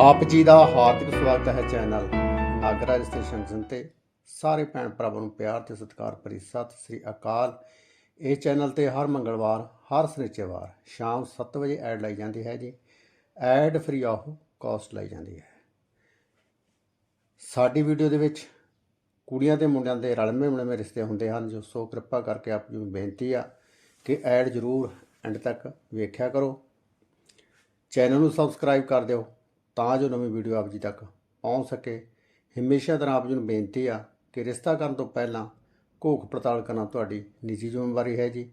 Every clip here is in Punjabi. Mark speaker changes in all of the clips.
Speaker 1: ਆਪ ਜੀ ਦਾ ਹਾਰਦਿਕ ਸਵਾਗਤ ਹੈ ਚੈਨਲ ਨਾਗਰਾਜ ਸਟੇਸ਼ਨ ਤੇ ਸਾਰੇ ਭੈਣ ਭਰਾਵਾਂ ਨੂੰ ਪਿਆਰ ਤੇ ਸਤਿਕਾਰ ਭਰੀ ਸਤਿ ਸ੍ਰੀ ਅਕਾਲ। ਇਹ ਚੈਨਲ ਤੇ ਹਰ ਮੰਗਲਵਾਰ, ਹਰ ਸ਼ਨੀਚਰਵਾਰ ਸ਼ਾਮ 7 ਵਜੇ ਐਡ ਲਾਈ ਜਾਂਦੀ ਹੈ ਜੀ। ਐਡ ਫ੍ਰੀ ਆਫ ਕਾਸਟ ਲਾਈ ਜਾਂਦੀ ਹੈ। ਸਾਡੀ ਵੀਡੀਓ ਦੇ ਵਿੱਚ ਕੁੜੀਆਂ ਤੇ ਮੁੰਡਿਆਂ ਦੇ ਰਲਵੇਂ ਮਿਲਵੇਂ ਰਿਸ਼ਤੇ ਹੁੰਦੇ ਹਨ, ਜੋ ਸੋ ਕਿਰਪਾ ਕਰਕੇ ਆਪ ਜੀ ਨੂੰ ਬੇਨਤੀ ਆ ਕਿ ਐਡ ਜ਼ਰੂਰ ਐਂਡ ਤੱਕ ਵੇਖਿਆ ਕਰੋ। ਚੈਨਲ ਨੂੰ ਸਬਸਕ੍ਰਾਈਬ ਕਰ ਦਿਓ ਤਾਂ ਜੋ ਨਵੀਂ ਵੀਡੀਓ ਆਪ ਜੀ ਤੱਕ ਪਹੁੰਚ ਸਕੇ। ਹਮੇਸ਼ਾ ਤਰ੍ਹਾਂ ਆਪ ਜੀ ਨੂੰ ਬੇਨਤੀ ਆ ਕਿ ਰਿਸ਼ਤਾ ਕਰਨ ਤੋਂ ਪਹਿਲਾਂ ਘੋਖ ਪੜਤਾਲ ਕਰਨਾ ਤੁਹਾਡੀ ਨਿੱਜੀ ਜ਼ਿੰਮੇਵਾਰੀ ਹੈ ਜੀ।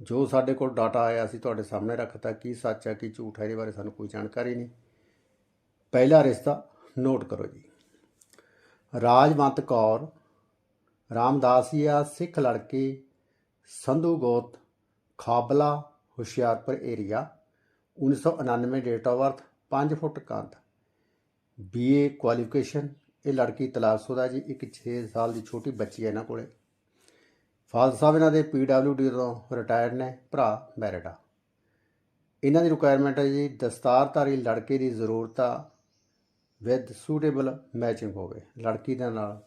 Speaker 1: ਜੋ ਸਾਡੇ ਕੋਲ ਡਾਟਾ ਆਇਆ ਅਸੀਂ ਤੁਹਾਡੇ ਸਾਹਮਣੇ ਰੱਖਤਾ, ਕੀ ਸੱਚ ਹੈ ਕੀ ਝੂਠ ਹੈ ਇਹਦੇ ਬਾਰੇ ਸਾਨੂੰ ਕੋਈ ਜਾਣਕਾਰੀ ਨਹੀਂ। ਪਹਿਲਾ ਰਿਸ਼ਤਾ ਨੋਟ ਕਰੋ ਜੀ। ਰਾਜਵੰਤ ਕੌਰ, ਰਾਮਦਾਸੀਆ, ਸਿੱਖ ਲੜਕੀ, ਸੰਧੂ ਗੋਤ, Khabla, Hoshiarpur area 1999 date of birth 5 foot ਕੰਧ। ਬੀਏ ਕੁਆਲੀਫਿਕੇਸ਼ਨ ਇਹ ਲੜਕੀ ਤਲਾਕਸ਼ੁਦਾ ਜੀ, ਇੱਕ 6 ਸਾਲ ਦੀ ਛੋਟੀ ਬੱਚੀ ਹੈ ਇਹਨਾਂ ਕੋਲੇ। ਫਾਦਰ ਸਾਹਿਬ ਇਹਨਾਂ ਦੇ ਪੀਡਬਲਯੂਡੀ ਤੋਂ ਰਿਟਾਇਰਡ ਨੇ, ਭਰਾ ਮੈਰਿਡਾ ਇਹਨਾਂ ਦੀ ਰਿਕੁਆਇਰਮੈਂਟ ਹੈ ਜੀ, ਦਸਤਾਰਧਾਰੀ ਲੜਕੇ ਦੀ ਜ਼ਰੂਰਤ ਆ ਵਿਦ ਸੂਟੇਬਲ ਮੈਚਿੰਗ ਹੋਵੇ। ਲੜਕੀ ਦੇ ਨਾਲ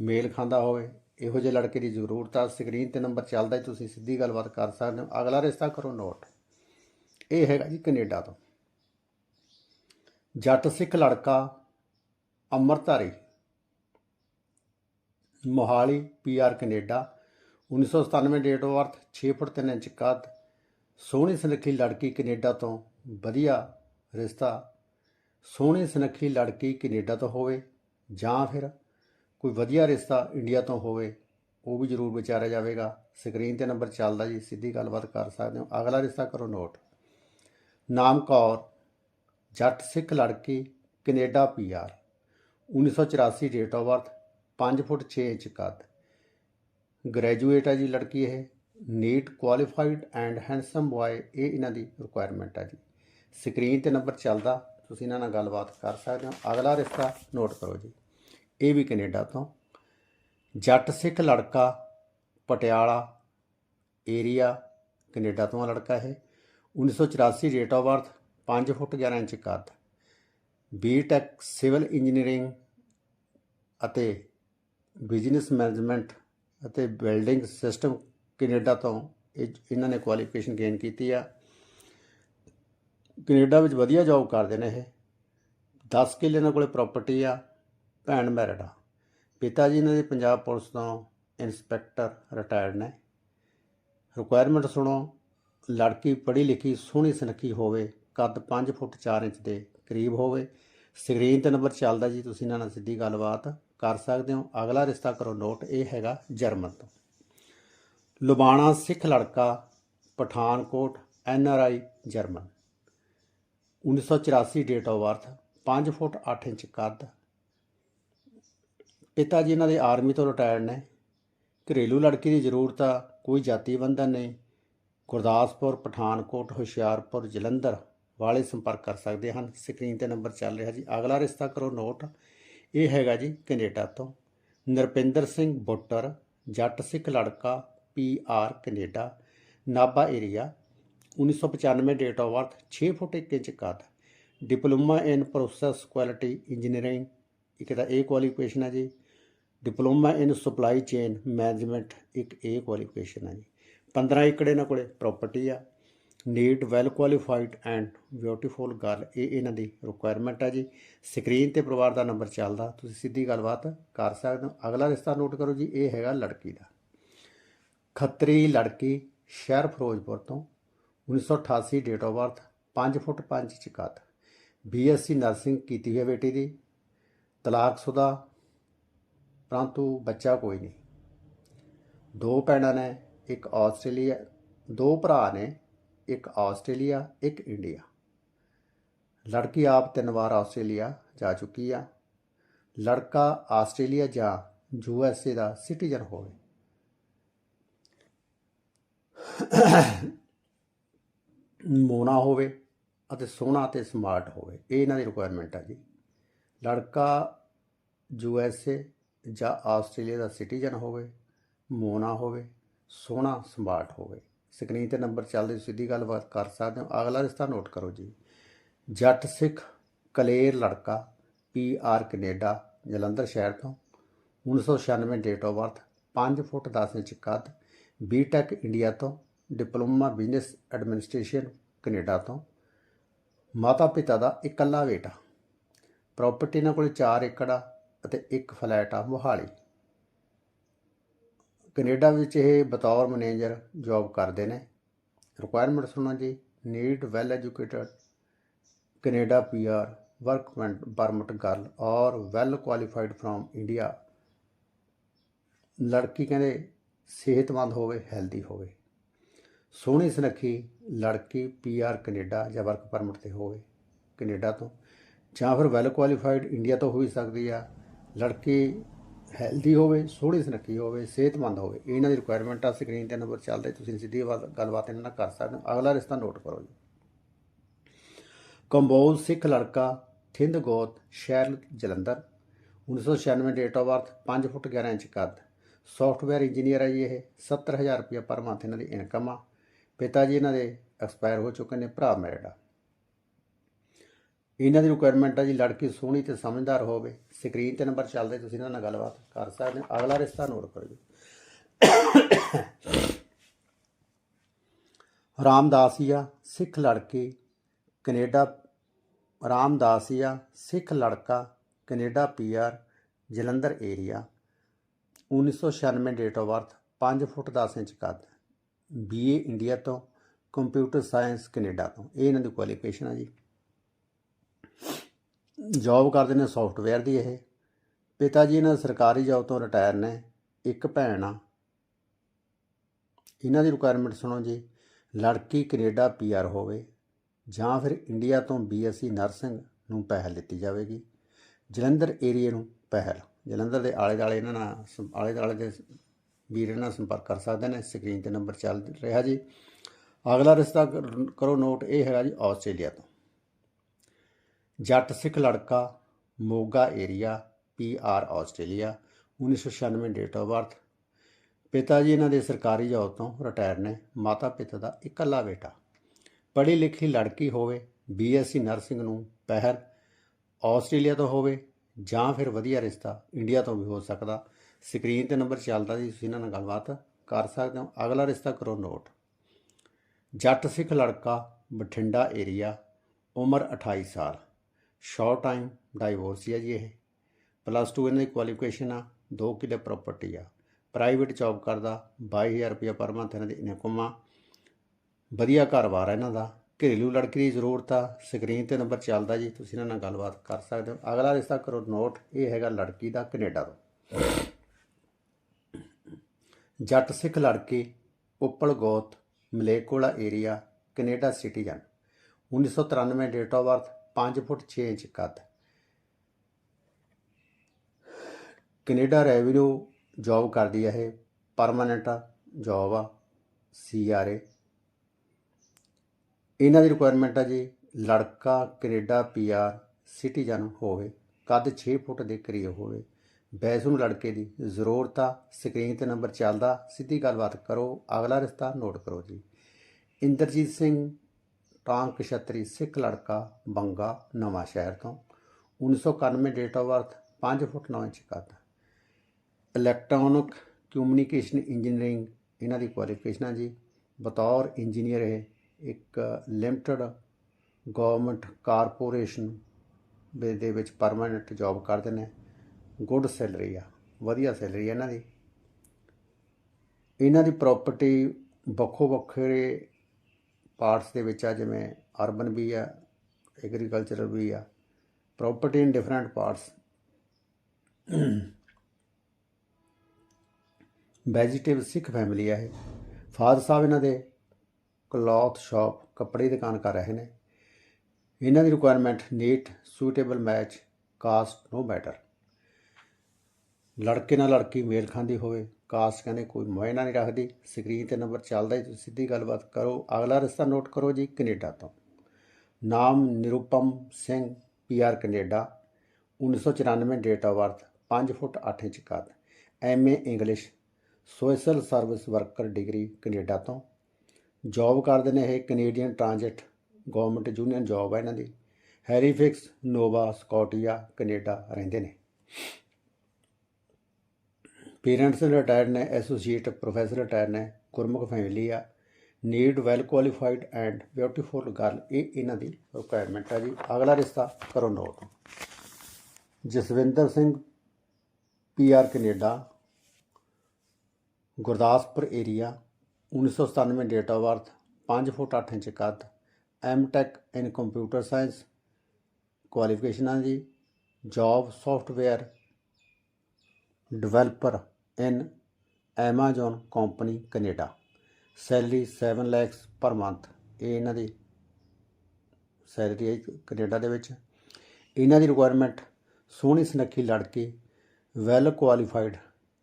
Speaker 1: ਮੇਲ ਖਾਂਦਾ ਹੋਵੇ, ਇਹੋ ਜਿਹੇ ਲੜਕੇ ਦੀ ਜ਼ਰੂਰਤ ਆ। ਸਕਰੀਨ ਤੇ ਨੰਬਰ ਚੱਲਦਾ ਹੈ, ਤੁਸੀਂ ਸਿੱਧੀ ਗੱਲਬਾਤ ਕਰ ਸਕਦੇ ਹੋ। ਅਗਲਾ ਰਿਸ਼ਤਾ ਕਰੋ ਨੋਟ। ਇਹ ਹੈਗਾ ਜੀ ਕੈਨੇਡਾ ਤੋਂ। ਜੱਟ ਸਿੱਖ ਲੜਕਾ Amritdhari Mohali P R Canada 1997 date of birth 6 foot 3 inch ਕੱਦ, ਸੋਹਣੀ ਸੁਨੱਖੀ ਲੜਕੀ ਕੈਨੇਡਾ ਤੋਂ ਵਧੀਆ ਰਿਸ਼ਤਾ, ਸੋਹਣੀ ਸੁਨੱਖੀ ਲੜਕੀ ਕੈਨੇਡਾ ਤੋਂ ਹੋਵੇ ਜਾਂ ਫਿਰ ਕੋਈ ਵਧੀਆ ਰਿਸ਼ਤਾ ਇੰਡੀਆ ਤੋਂ ਹੋਵੇ, ਉਹ ਵੀ ਜ਼ਰੂਰ ਵਿਚਾਰਿਆ ਜਾਵੇਗਾ। ਸਕਰੀਨ ਤੇ ਨੰਬਰ ਚੱਲਦਾ ਜੀ, ਸਿੱਧੀ ਗੱਲਬਾਤ ਕਰ ਸਕਦੇ ਹੋ। ਅਗਲਾ ਰਿਸ਼ਤਾ ਕਰੋ ਨੋਟ। ਨਾਮ ਕੌਰ, ਜੱਟ ਸਿੱਖ ਲੜਕੀ, Canada P R 1984 date of birth 5 foot 6 inch ਕੱਦ। ਗ੍ਰੈਜੂਏਟ ਹੈ ਜੀ ਲੜਕੀ ਇਹ। Neat qualified and handsome boy ਇਹ ਇਹਨਾਂ ਦੀ ਰਿਕੁਆਇਰਮੈਂਟ ਹੈ ਜੀ। ਸਕਰੀਨ ਤੇ ਨੰਬਰ ਚੱਲਦਾ, ਤੁਸੀਂ ਇਹਨਾਂ ਨਾਲ ਗੱਲਬਾਤ ਕਰ ਸਕਦੇ ਹੋ। ਅਗਲਾ ਰਿਸ਼ਤਾ ਨੋਟ ਕਰੋ ਜੀ। ਇਹ ਵੀ ਕੈਨੇਡਾ ਤੋਂ। ਜੱਟ ਸਿੱਖ ਲੜਕਾ, ਪਟਿਆਲਾ ਏਰੀਆ ਕੈਨੇਡਾ ਤੋਂ ਆ ਲੜਕਾ ਇਹ। 1984 date of birth 5 foot 11 inch ਕੱਦ। ਬੀਟੈਕ ਸਿਵਲ ਇੰਜੀਨੀਅਰਿੰਗ ਅਤੇ ਬਿਜ਼ਨਸ ਮੈਨੇਜਮੈਂਟ ਅਤੇ ਬਿਲਡਿੰਗ ਸਿਸਟਮ ਕੈਨੇਡਾ ਤੋਂ ਇਹ- ਇਹਨਾਂ ਨੇ ਕੁਆਲੀਫਿਕੇਸ਼ਨ ਗੇਨ ਕੀਤੀ ਆ। ਕੈਨੇਡਾ ਵਿੱਚ ਵਧੀਆ ਜੌਬ ਕਰਦੇ ਨੇ ਇਹ। 10 ਕਿੱਲੇ ਇਹਨਾਂ ਕੋਲੇ ਪ੍ਰਾਪਰਟੀ ਆ, ਭੈਣ ਮੈਰਿਡ ਆ। ਪਿਤਾ ਜੀ ਇਹਨਾਂ ਦੇ ਪੰਜਾਬ ਪੁਲਿਸ ਤੋਂ ਇੰਸਪੈਕਟਰ ਰਿਟਾਇਰਡ ਨੇ। ਰਿਕੁਆਇਰਮੈਂਟ ਸੁਣੋ। ਲੜਕੀ ਪੜ੍ਹੀ ਲਿਖੀ, ਸੋਹਣੀ ਸੁਨੱਖੀ ਹੋਵੇ, ਕੱਦ 5 ਫੁੱਟ 4 ਇੰਚ ਦੇ ਕਰੀਬ ਹੋਵੇ। ਸਕਰੀਨ ਤੇ ਨੰਬਰ ਚੱਲਦਾ ਜੀ, ਤੁਸੀਂ ਇਹਨਾਂ ਨਾਲ ਸਿੱਧੀ ਗੱਲਬਾਤ ਕਰ ਸਕਦੇ ਹੋ। ਅਗਲਾ ਰਿਸ਼ਤਾ ਕਰੋ ਨੋਟ, ਇਹ ਹੈਗਾ ਜਰਮਨ ਤੋਂ। ਲੁਬਾਣਾ ਸਿੱਖ ਲੜਕਾ, Pathankot, N R I, German. 1984 date of birth 5 foot 8 inch ਕੱਦ। ਪਿਤਾ ਜੀ ਇਹਨਾਂ ਦੇ ਆਰਮੀ ਤੋਂ ਰਿਟਾਇਰਡ ਨੇ। ਘਰੇਲੂ ਲੜਕੀ ਦੀ ਜ਼ਰੂਰਤ ਆ, ਕੋਈ ਜਾਤੀ ਬੰਧਨ ਨਹੀਂ। ਗੁਰਦਾਸਪੁਰ, ਪਠਾਨਕੋਟ, ਹੁਸ਼ਿਆਰਪੁਰ, ਜਲੰਧਰ ਵਾਲੇ ਸੰਪਰਕ ਕਰ ਸਕਦੇ ਹਨ। ਸਕਰੀਨ ਤੇ ਨੰਬਰ ਚੱਲ ਰਿਹਾ ਜੀ। ਅਗਲਾ ਰਿਸ਼ਤਾ ਕਰੋ ਨੋਟ। ਇਹ ਹੈਗਾ ਜੀ ਕੈਨੇਡਾ ਤੋਂ। ਨਰਪਿੰਦਰ ਸਿੰਘ ਬੁੱਟਰ, ਜੱਟ ਸਿੱਖ ਲੜਕਾ, P R Canada, Nabha area 1995 date of birth 6 foot 1 inch ਕੱਦ diploma in process quality engineering. ਇੱਕ ਤਾਂ ਇਹ ਕੁਆਲੀਫਿਕੇਸ਼ਨ ਹੈ ਜੀ। Diploma in supply chain management, ਇੱਕ ਇਹ ਕੁਆਲੀਫਿਕੇਸ਼ਨ ਹੈ ਜੀ। 15 ਏਕੜ ਇਹਨਾਂ ਕੋਲੇ ਪ੍ਰਾਪਰਟੀ ਆ। Neat well qualified and beautiful girl ਇਹ ਇਹਨਾਂ ਦੀ ਰਿਕੁਆਇਰਮੈਂਟ ਆ ਜੀ। ਸਕਰੀਨ ਤੇ ਪਰਿਵਾਰ ਦਾ ਨੰਬਰ ਚੱਲਦਾ। ਤੁਸੀਂ ਸਿੱਧੀ ਗੱਲਬਾਤ ਕਰ ਸਕਦੇ ਹੋ। ਅਗਲਾ ਰਿਸ਼ਤਾ ਨੋਟ ਕਰੋ ਜੀ, ਇਹ ਹੈਗਾ ਲੜਕੀ ਦਾ। ਖੱਤਰੀ ਲੜਕੀ ਸ਼ਹਿਰ ਫਿਰੋਜ਼ਪੁਰ ਤੋਂ 1988 date of birth 5 foot 5 inch ਕੱਦ ਬੀਐਸਸੀ ਨਰਸਿੰਗ ਕੀਤੀ ਹੈ ਬੇਟੀ ਦੀ। ਤਲਾਕਸ਼ੁਦਾ ਪਰੰਤੂ ਬੱਚਾ ਕੋਈ ਨਹੀਂ। ਦੋ ਭੈਣਾਂ ਨੇ। ਇੱਕ ਆਸਟ੍ਰੇਲੀਆ, ਦੋ ਭਰਾ ਨੇ, ਇੱਕ ਆਸਟ੍ਰੇਲੀਆ, ਇੱਕ ਇੰਡੀਆ। ਲੜਕੀ ਆਪ ਤਿੰਨ ਵਾਰ ਆਸਟ੍ਰੇਲੀਆ ਜਾ ਚੁੱਕੀ ਆ। ਲੜਕਾ ਆਸਟ੍ਰੇਲੀਆ ਜਾਂ ਯੂ ਐਸ ਏ ਦਾ ਸਿਟੀਜ਼ਨ ਹੋਵੇ। ਮੋਨਾ ਹੋਵੇ ਅਤੇ ਸੋਹਣਾ ਤੇ ਸਮਾਰਟ ਹੋਵੇ। ਇਹ ਇਹਨਾਂ ਦੀ ਰਿਕੁਆਇਰਮੈਂਟ ਆ ਜੀ। ਲੜਕਾ ਯੂ ਐਸ ਏ ਜਾਂ ਆਸਟ੍ਰੇਲੀਆ ਦਾ ਸਿਟੀਜ਼ਨ ਹੋਵੇ, ਮੋਨਾ ਹੋਵੇ ਸੋਹਣਾ ਸਮਾਰਟ ਹੋਵੇ। ਸਕਰੀਨ ਤੇ ਨੰਬਰ ਚੱਲਦੇ ਸਿੱਧੀ ਗੱਲਬਾਤ ਕਰ ਸਕਦੇ ਹੋ। ਅਗਲਾ ਰਿਸ਼ਤਾ ਨੋਟ ਕਰੋ ਜੀ। ਜੱਟ ਸਿੱਖ ਕਲੇਰ ਲੜਕਾ, ਪੀ ਆਰ ਕੈਨੇਡਾ, ਜਲੰਧਰ ਸ਼ਹਿਰ ਤੋਂ। 1996 date of birth 5 foot 10 inch ਕੱਦ ਬੀਟੈਕ ਇੰਡੀਆ ਤੋਂ। ਡਿਪਲੋਮਾ ਬਿਜ਼ਨਸ ਐਡਮਿਨਿਸਟ੍ਰੇਸ਼ਨ ਕੈਨੇਡਾ ਤੋਂ। ਮਾਤਾ ਪਿਤਾ ਦਾ ਇਕੱਲਾ ਬੇਟਾ। ਪ੍ਰਾਪਰਟੀ ਨਾਲ ਕੋਲ 4 ਏਕੜ ਆ ਅਤੇ ਇੱਕ ਫਲੈਟ ਆ ਮੋਹਾਲੀ। ਕੈਨੇਡਾ ਵਿੱਚ ਇਹ ਬਤੌਰ ਮੈਨੇਜਰ ਜੌਬ ਕਰਦੇ ਨੇ। ਰਿਕੁਆਇਰਮੈਂਟ ਸੁਣੋ ਜੀ need well educated, Canada P R work permit girl or well qualified from India. ਲੜਕੀ ਕਹਿੰਦੇ ਸਿਹਤਮੰਦ ਹੋਵੇ, ਹੈਲਦੀ ਹੋਵੇ। ਸੋਹਣੀ ਸੁਨੱਖੀ ਲੜਕੀ ਪੀਆਰ ਕੈਨੇਡਾ ਜਾਂ ਵਰਕ ਪਰਮਿਟ ਤੇ ਹੋਵੇ ਕੈਨੇਡਾ ਤੋਂ। ਜਾਂ ਫਿਰ ਵੈਲ ਕੁਆਲੀਫਾਈਡ ਇੰਡੀਆ ਤੋਂ ਹੋ ਹੀ ਸਕਦੀ ਆ। ਲੜਕੀ ਹੈਲਦੀ ਹੋਵੇ, ਸੋਹਣੀ ਸੁਨੱਖੀ ਹੋਵੇ, ਸਿਹਤਮੰਦ ਹੋਵੇ, ਇਹਨਾਂ ਦੀ ਰਿਕੁਆਇਰਮੈਂਟ ਆ ਸਕਰੀਨ ਤੇ ਨੰਬਰ ਚੱਲਦੇ, ਤੁਸੀਂ ਸਿੱਧੀ ਬਾਤ- ਗੱਲਬਾਤ ਇਹਨਾਂ ਨਾਲ ਕਰ ਸਕਦੇ ਹੋ। ਅਗਲਾ ਰਿਸ਼ਤਾ ਨੋਟ ਕਰੋ ਜੀ। ਕੰਬੋਜ ਸਿੱਖ ਲੜਕਾ, ਥਿੰਦ ਗੋਤ ਸ਼ਹਿਰ Jalandhar. 1996 date of birth 5 foot 11 inch ਕੱਦ। ਸੌਫਟਵੇਅਰ ਇੰਜੀਨੀਅਰ ਹੈ ਜੀ ਇਹ 70000 ਰੁਪਏ ਪਰ ਮੰਥ ਇਹਨਾਂ ਦੀ ਇਨਕਮ ਆ। ਪਿਤਾ ਜੀ ਇਹਨਾਂ ਦੇ ਐਕਸਪਾਇਰ ਹੋ ਚੁੱਕੇ ਨੇ, ਭਰਾ ਮੈਰਿਡ ਆ। ਇਹਨਾਂ ਦੀ ਰਿਕੁਆਇਰਮੈਂਟ ਆ ਜੀ, ਲੜਕੀ ਸੋਹਣੀ ਤੇ ਸਮਝਦਾਰ ਹੋਵੇ। ਸਕਰੀਨ ਤੇ ਨੰਬਰ ਚੱਲਦੇ, ਤੁਸੀਂ ਇਹਨਾਂ ਨਾਲ ਗੱਲਬਾਤ ਕਰ ਸਕਦੇ ਹੋ। ਅਗਲਾ ਰਿਸ਼ਤਾ ਨੋਟ ਕਰੋ ਜੀ। ਰਾਮਦਾਸੀਆ ਸਿੱਖ ਲੜਕੀ, ਕੈਨੇਡਾ। ਰਾਮਦਾਸੀਆ ਸਿੱਖ ਲੜਕਾ, Canada P R Jalandhar area 1996 date of birth 5 foot 10 inch ਕੱਦ। ਬੀਏ ਇੰਡੀਆ ਤੋਂ ਕੰਪਿਊਟਰ ਸਾਇੰਸ ਕੈਨੇਡਾ ਤੋਂ। ਇਹ ਇਹਨਾਂ ਦੀ ਕੁਆਲੀਫਿਕੇਸ਼ਨ ਆ ਜੀ। ਜੌਬ ਕਰਦੇ ਨੇ ਸੌਫਟਵੇਅਰ ਦੀ ਇਹ। ਪਿਤਾ ਜੀ ਇਹਨਾਂ ਸਰਕਾਰੀ ਜੌਬ ਤੋਂ ਰਿਟਾਇਰ ਨੇ, ਇੱਕ ਭੈਣ ਆ। ਇਹਨਾਂ ਦੀ ਰਿਕੁਆਇਰਮੈਂਟ ਸੁਣੋ ਜੀ, ਲੜਕੀ ਕੈਨੇਡਾ ਪੀਆਰ ਹੋਵੇ ਜਾਂ ਫਿਰ ਇੰਡੀਆ ਤੋਂ ਬੀਐਸਸੀ ਨਰਸਿੰਗ ਨੂੰ ਪਹਿਲ ਦਿੱਤੀ ਜਾਵੇਗੀ। ਜਲੰਧਰ ਏਰੀਏ ਨੂੰ ਪਹਿਲ। ਜਲੰਧਰ ਦੇ ਆਲੇ ਦੁਆਲੇ ਇਹਨਾਂ ਨਾਲ ਆਲੇ ਦੁਆਲੇ ਦੇ ਵੀਰ ਇਹਨਾਂ ਨਾਲ ਸੰਪਰਕ ਕਰ ਸਕਦੇ ਨੇ ਸਕਰੀਨ ਤੇ ਨੰਬਰ ਚੱਲ ਰਿਹਾ ਜੀ। ਅਗਲਾ ਰਿਸ਼ਤਾ ਕਰੋ ਨੋਟ ਇਹ ਹੈਗਾ ਜੀ ਆਸਟ੍ਰੇਲੀਆ ਤੋਂ। ਜੱਟ ਸਿੱਖ ਲੜਕਾ, Moga area P R Australia 1996 date of birth ਪਿਤਾ ਜੀ ਇਹਨਾਂ ਦੇ ਸਰਕਾਰੀ ਜੌਬ ਤੋਂ ਰਿਟਾਇਰ ਨੇ, ਮਾਤਾ ਪਿਤਾ ਦਾ ਇਕੱਲਾ ਬੇਟਾ। ਪੜ੍ਹੀ ਲਿਖੀ ਲੜਕੀ ਹੋਵੇ ਬੀਐਸਸੀ ਨਰਸਿੰਗ ਨੂੰ ਪਹਿਲ ਆਸਟ੍ਰੇਲੀਆ ਤੋਂ ਹੋਵੇ, ਜਾਂ ਫਿਰ ਵਧੀਆ ਰਿਸ਼ਤਾ ਇੰਡੀਆ ਤੋਂ ਵੀ ਹੋ ਸਕਦਾ। ਸਕਰੀਨ ਤੇ ਨੰਬਰ ਚੱਲਦਾ ਜੀ, ਤੁਸੀਂ ਇਹਨਾਂ ਨਾਲ ਗੱਲਬਾਤ ਕਰ ਸਕਦੇ ਹੋ। ਅਗਲਾ ਰਿਸ਼ਤਾ ਕਰੋ ਨੋਟ। ਜੱਟ ਸਿੱਖ ਲੜਕਾ, ਬਠਿੰਡਾ ਏਰੀਆ ਉਮਰ 28 ਸਾਲ। ਸ਼ਾਰਟ ਟਾਈਮ ਡਾਈਵੋਰਸ ਹੀ ਆ ਜੀ ਇਹ। ਪਲੱਸ 2 ਇਹਨਾਂ ਦੀ ਕੁਆਲੀਫਿਕੇਸ਼ਨ ਆ 2 ਕਿਲੇ ਪ੍ਰਾਪਰਟੀ ਆ। ਪ੍ਰਾਈਵੇਟ ਜੌਬ ਕਰਦਾ 22000 ਰੁਪਏ ਪਰ ਮੰਥ ਇਹਨਾਂ ਦੀ ਇਨਕਮ ਆ। ਵਧੀਆ ਘਰ-ਬਾਰ ਆ ਇਹਨਾਂ ਦਾ। ਘਰੇਲੂ ਲੜਕੀ ਦੀ ਜ਼ਰੂਰਤ ਆ ਸਕਰੀਨ ਤੇ ਨੰਬਰ ਚੱਲਦਾ ਜੀ, ਤੁਸੀਂ ਇਹਨਾਂ ਨਾਲ ਗੱਲਬਾਤ ਕਰ ਸਕਦੇ ਹੋ। ਅਗਲਾ ਰਿਸ਼ਤਾ ਕਰੋ ਨੋਟ ਇਹ ਹੈਗਾ ਲੜਕੀ ਦਾ ਕੈਨੇਡਾ ਤੋਂ। ਜੱਟ ਸਿੱਖ ਲੜਕੀ, ਉੱਪਲ ਗੋਤ Malekola area Canada citizen 1993 date of birth 5 foot 6 inch ਕੱਦ। ਕੈਨੇਡਾ ਰੈਵਨਿਊ ਜੌਬ ਕਰਦੀ ਹੈ ਇਹ। ਪਰਮਾਨੈਂਟ ਜੌਬ ਆ ਸੀ ਆਰ ਏ ਇਹਨਾਂ ਦੀ ਰਿਕੁਆਇਰਮੈਂਟ ਆ ਜੀ, ਲੜਕਾ ਕੈਨੇਡਾ ਪੀ ਆਰ ਸਿਟੀਜ਼ਨ ਹੋਵੇ। ਕੱਦ 6 ਫੁੱਟ ਦੇ ਕਰੀਬ ਹੋਵੇ। ਵੈਸੇ ਲੜਕੇ ਦੀ ਜ਼ਰੂਰਤ ਆ, ਸਕਰੀਨ ਤੇ ਨੰਬਰ ਚੱਲਦਾ। ਸਿੱਧੀ ਗੱਲਬਾਤ ਕਰੋ, ਅਗਲਾ ਰਿਸ਼ਤਾ ਨੋਟ ਕਰੋ ਜੀ। ਇੰਦਰਜੀਤ ਸਿੰਘ ਟਾਂਕ ਛਤਰੀ ਸਿੱਖ ਲੜਕਾ ਬੰਗਾ ਨਵਾਂ ਸ਼ਹਿਰ ਤੋਂ। 1991 date of birth 5 foot 9 inch ਕੱਦ। ਇਲੈਕਟ੍ਰੋਨਿਕ ਕਮਿਊਨੀਕੇਸ਼ਨ ਇੰਜੀਨੀਅਰਿੰਗ ਇਹਨਾਂ ਦੀ ਕੁਆਲੀਫਿਕੇਸ਼ਨ ਜੀ। ਬਤੌਰ ਇੰਜੀਨੀਅਰ ਇਹ ਇੱਕ ਲਿਮਟਿਡ ਗਵਰਨਮੈਂਟ ਕਾਰਪੋਰੇਸ਼ਨ ਦੇ ਦੇ ਵਿੱਚ ਪਰਮਾਨੈਂਟ ਜੌਬ ਕਰਦੇ ਨੇ। ਗੁੱਡ ਸੈਲਰੀ ਆ, ਵਧੀਆ ਸੈਲਰੀ ਇਹਨਾਂ ਦੀ। ਇਹਨਾਂ ਦੀ ਪ੍ਰਾਪਰਟੀ ਵੱਖੋ ਵੱਖਰੇ ਪਾਰਟਸ ਦੇ ਵਿੱਚ ਆ, ਜਿਵੇਂ ਅਰਬਨ ਵੀ ਆ, ਐਗਰੀਕਲਚਰਲ ਵੀ ਆ, property in different parts. Vegetable Sikh family ਆ ਇਹ। ਫਾਦਰ ਸਾਹਿਬ ਇਹਨਾਂ ਦੇ ਕਲੌਥ ਸ਼ਾਪ, ਕੱਪੜੇ ਦੀ ਦੁਕਾਨ ਕਰ ਰਹੇ ਨੇ। ਇਹਨਾਂ ਦੀ requirement neat suitable match caste no matter ਲੜਕੇ ਨਾਲ ਲੜਕੀ ਮੇਲ ਖਾਂਦੀ ਹੋਵੇ ਕਾਸਟ ਕਹਿੰਦੇ ਕੋਈ ਮਾਇਨਾ ਨਹੀਂ ਰੱਖਦੀ। ਸਕਰੀਨ ਤੇ ਨੰਬਰ ਚੱਲਦਾ ਹੀ, ਤੁਸੀਂ ਸਿੱਧੀ ਗੱਲਬਾਤ ਕਰੋ। ਅਗਲਾ ਰਿਸ਼ਤਾ ਨੋਟ ਕਰੋ ਜੀ, ਕੈਨੇਡਾ ਤੋਂ। ਨਾਮ Nirupam Singh PR Canada 1994 date of birth 5 foot 8 inch ਕੱਦ। MA English social service worker degree Canada ਤੋਂ। ਜੌਬ ਕਰਦੇ ਨੇ ਇਹ Canadian transit government union job ਹੈ ਇਹਨਾਂ ਦੀ। ਹੈਰੀਫਿਕਸ ਨੋਵਾ ਸਕਾਟੀਆ ਕੈਨੇਡਾ ਰਹਿੰਦੇ ਨੇ। ਪੇਰੈਂਟਸ ਰਿਟਾਇਰਡ ਨੇ ਐਸੋਸੀਏਟ ਪ੍ਰੋਫੈਸਰ ਰਿਟਾਇਰਡ ਨੇ, ਗੁਰਮੁਖ ਫੈਮਿਲੀ ਆ। Need well qualified and beautiful girl ਇਹ ਇਹਨਾਂ ਦੀ ਰਿਕੁਆਇਰਮੈਂਟ ਆ ਜੀ। ਅਗਲਾ ਰਿਸ਼ਤਾ ਕਰੋ note. Jaswinder Singh PR Canada, Gurdaspur area 1997 date of birth 5 foot 8 inch ਕੱਦ M Tech in computer science ਕੁਆਲੀਫਿਕੇਸ਼ਨਾਂ ਜੀ। Job software developer in Amazon company Canada. Salary 7 lakhs per month. ਇਹ ਇਹਨਾਂ ਦੀ ਸੈਲਰੀ ਹੈ ਕੈਨੇਡਾ ਦੇ ਵਿੱਚ। ਇਹਨਾਂ ਦੀ ਰਿਕੁਆਇਰਮੈਂਟ ਸੋਹਣੀ ਸੁਨੱਖੀ ਲੜਕੀ ਵੈਲ ਕੁਆਲੀਫਾਈਡ